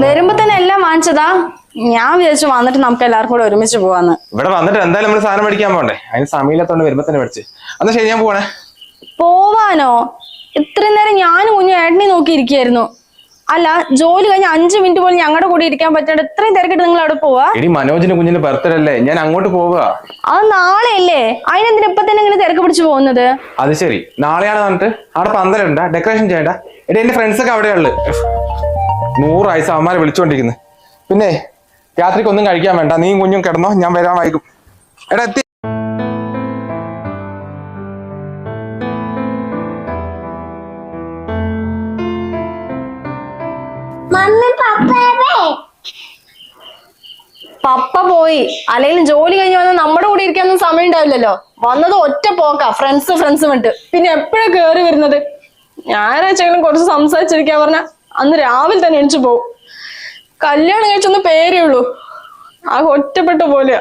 വരുമ്പോ തന്നെ എല്ലാം വാങ്ങിച്ചതാ. ഞാൻ വിചാരിച്ചു വന്നിട്ട് നമുക്ക് എല്ലാവർക്കും കൂടെ ഒരുമിച്ച് പോവാന്ന്. ഇവിടെ വന്നിട്ട് എന്തായാലും നമ്മൾ സാധനം മേടിക്കാൻ പോണ്ടേ? അതിന് സമയമില്ലാത്തോണ്ട് വരുമ്പോ തന്നെ മേടിച്ച്. എന്നാ ശരി ഞാൻ പോവാണേ. പോവാനോ? ഇത്രയും നേരം ഞാനും കുഞ്ഞു ഏട്ടനെ നോക്കിയിരിക്കായിരുന്നു അല്ല ജോലി കഴിഞ്ഞ അഞ്ചു മിനിറ്റ് പോലും ഞങ്ങളുടെ കൂടെ ഇരിക്കാൻ പറ്റാണ്ട് ഇത്രയും തിരക്കിട്ട് നിങ്ങൾ അവിടെ പോവാ? എടി മനോജിന്റെ കുഞ്ഞിന്റെ ബർത്ത്ഡേ അല്ലേ? ഞാൻ അങ്ങോട്ട് പോവുക അത് നാളെയല്ലേ? അതിനെന്തിനാ ഇപ്പൊ തന്നെ ഇങ്ങനെ തിരക്ക് പിടിച്ച് പോകുന്നത്? അത് ശരി. നാളെയാണ് പറഞ്ഞിട്ട് അവിടെ പന്തലുണ്ട? ഡെക്കറേഷൻ ചെയ്യണ്ട. എടി എന്റെ ഫ്രണ്ട്സ് ഒക്കെ അവിടെയുള്ളു നൂറായി അവന്മാരെ വിളിച്ചോണ്ടിരിക്കുന്നത് പിന്നെ രാത്രിക്ക് ഒന്നും കഴിക്കാൻ വേണ്ട. നീയും കുഞ്ഞും കിടന്നോ ഞാൻ വരാൻ വൈകും. എടാ എത്തി. പപ്പ പോയി. അല്ലെങ്കിൽ ജോലി കഴിഞ്ഞ് വന്നാൽ നമ്മുടെ കൂടെ ഇരിക്കാനൊന്നും സമയം ഉണ്ടാവില്ലല്ലോ. വന്നത് ഒറ്റ പോക്കാ. ഫ്രണ്ട്സ് ഫ്രണ്ട്സ് വിട്ട് പിന്നെ എപ്പോഴാ കേറി വരുന്നത്? ഞായറാഴ്ചകളും കുറച്ച് സംസാരിച്ചിരിക്കാൻ പറഞ്ഞ. അന്ന് രാവിലെ തന്നെ എണിച്ചു പോകും കല്യാണം കഴിച്ചൊന്ന് പേരേ ഉള്ളൂ. ആ ഒറ്റപ്പെട്ട പോലെയാ.